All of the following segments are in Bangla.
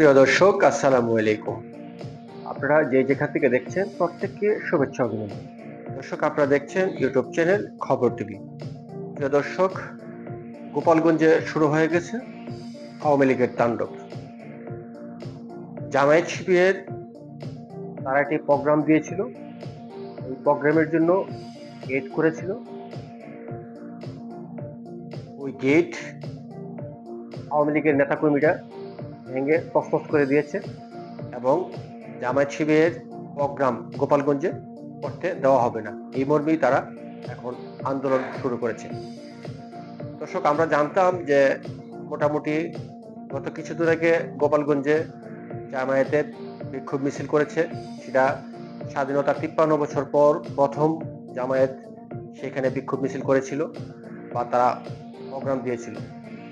প্রিয় দর্শক, আসসালামু আলাইকুম। আপনারা যে যেখান থেকে দেখছেন, প্রত্যেককে শুভেচ্ছা অভিনন্দন। দর্শক, আপনারা দেখছেন ইউটিউব চ্যানেল খবর টিভি। প্রিয় দর্শক, গোপালগঞ্জে শুরু হয়ে গেছে আওয়ামী লীগের তাণ্ডব। জামায়াত শিবিরের তারা একটি প্রোগ্রাম দিয়েছিল। এই প্রোগ্রামের জন্য গেট করেছিল। ওই গেট আওয়ামী লীগের নেতাকর্মীরা ভেঙে তছনছ করে দিয়েছে এবং জামায়াত শিবিরের প্রোগ্রাম গোপালগঞ্জে করতে দেওয়া হবে না। এই মর্মেই তারা এখন আন্দোলন শুরু করেছে। দর্শক, আমরা জানতাম যে মোটামুটি গত কিছুদিন আগে গোপালগঞ্জে জামায়াতের বিক্ষোভ মিছিল করেছে। সেটা স্বাধীনতা তিপ্পান্ন বছর পর প্রথম জামায়াত সেখানে বিক্ষোভ মিছিল করেছিল বা তারা প্রোগ্রাম দিয়েছিল।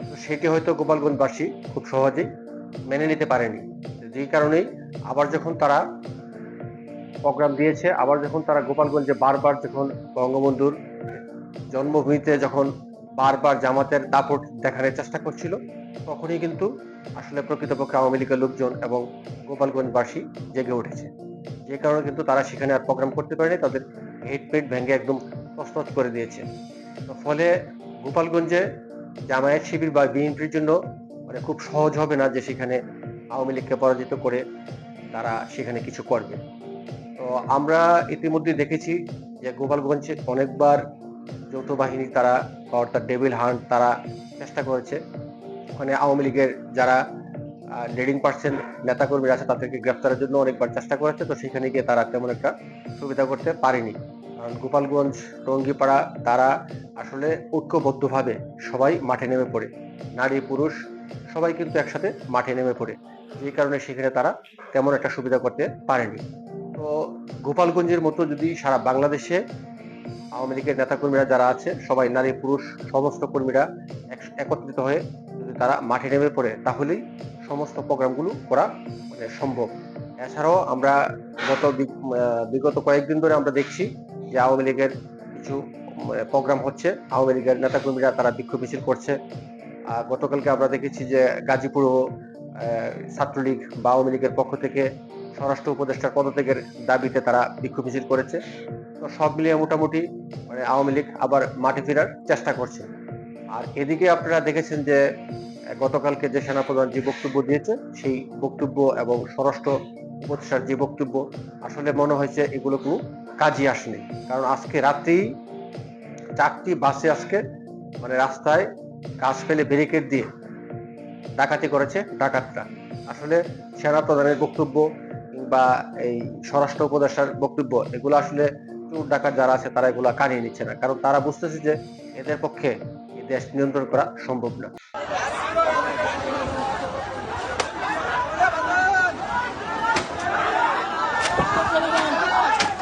তো সেটি হয়তো গোপালগঞ্জবাসী খুব সহজেই মেনে নিতে পারেনি। যেই কারণেই আবার যখন তারা প্রোগ্রাম দিয়েছে, আবার যখন তারা গোপালগঞ্জে বারবার যখন বঙ্গবন্ধুর জন্মভূমিতে যখন বারবার জামাতের দাপট দেখানোর চেষ্টা করছিল, তখনই কিন্তু আসলে প্রকৃতপক্ষে আওয়ামী লীগের লোকজন এবং গোপালগঞ্জবাসী জেগে উঠেছে। যে কারণে কিন্তু তারা সেখানে আর প্রোগ্রাম করতে পারেনি, তাদের হেড পেট ভেঙে একদম তছনছ করে দিয়েছে। ফলে গোপালগঞ্জে জামায়াত শিবির বা বিএনপির জন্য মানে খুব সহজ হবে না যে সেখানে আওয়ামী লীগকে পরাজিত করে তারা সেখানে কিছু করবে। তো আমরা ইতিমধ্যে দেখেছি যে গোপালগঞ্জে অনেকবার যৌথ বাহিনী তারা অর্থাৎ ডেভিল হান্ট তারা চেষ্টা করেছে। ওখানে আওয়ামী লীগের যারা লিডিং পার্সন নেতাকর্মীরা আছে তাদেরকে গ্রেফতারের জন্য অনেকবার চেষ্টা করেছে। তো সেখানে গিয়ে তারা তেমন একটা সুবিধা করতে পারেনি। কারণ গোপালগঞ্জ, টঙ্গিপাড়া তারা আসলে ঐক্যবদ্ধভাবে সবাই মাঠে নেমে পড়ে। নারী, পুরুষ সবাই কিন্তু একসাথে মাঠে নেমে পড়ে। যে কারণে সেখানে তারা তেমন একটা সুবিধা করতে পারেনি। তো গোপালগঞ্জের মতো যদি সারা বাংলাদেশে আওয়ামী লীগের নেতাকর্মীরা যারা আছে, সবাই নারী, পুরুষ, সমস্ত কর্মীরা একত্রিত হয়ে যদি তারা মাঠে নেমে পড়ে, তাহলেই সমস্ত প্রোগ্রামগুলো করা মানে সম্ভব। এছাড়াও আমরা গত বিগত কয়েকদিন ধরে আমরা দেখছি যে আওয়ামী লীগের কিছু প্রোগ্রাম হচ্ছে। আওয়ামী লীগের নেতাকর্মীরা তারা বিক্ষোভ মিছিল করছে। গতকালকে আমরা দেখেছি যে গাজীপুর ছাত্রলীগ বা আওয়ামী লীগের পক্ষ থেকে স্বরাষ্ট্র উপদেষ্টার পদত্যাগের দাবিতে তারা বিক্ষোভ মিছিল করেছে। তো সব মিলিয়ে মোটামুটি মানে আওয়ামী লীগ আবার মাঠে ফেরার চেষ্টা করছে। আর এদিকে আপনারা দেখেছেন যে, গতকালকে যে সেনাপ্রধান যে বক্তব্য দিয়েছে, সেই বক্তব্য এবং স্বরাষ্ট্র উপদেষ্টার যে বক্তব্য, আসলে মনে হয়েছে এগুলো কোনো কাজই আসেনি। কারণ আজকে রাতেই চারটি বাসে আজকে মানে রাস্তায় ফেলে ব্যারিকেড দিয়ে ডাকাতি করেছে ডাকাতরা। আসলে সেনা প্রধানের বক্তব্য কিংবা এই স্বরাষ্ট্র উপদেষ্টার বক্তব্য, এগুলো আসলে চোর ডাকাত যারা আছে তারা এগুলো কানিয়ে নিচ্ছে না। কারণ তারা বুঝতেছে যে এদের পক্ষে দেশ নিয়ন্ত্রণ করা সম্ভব না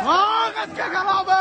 ভাগ আজকে খেলা হবে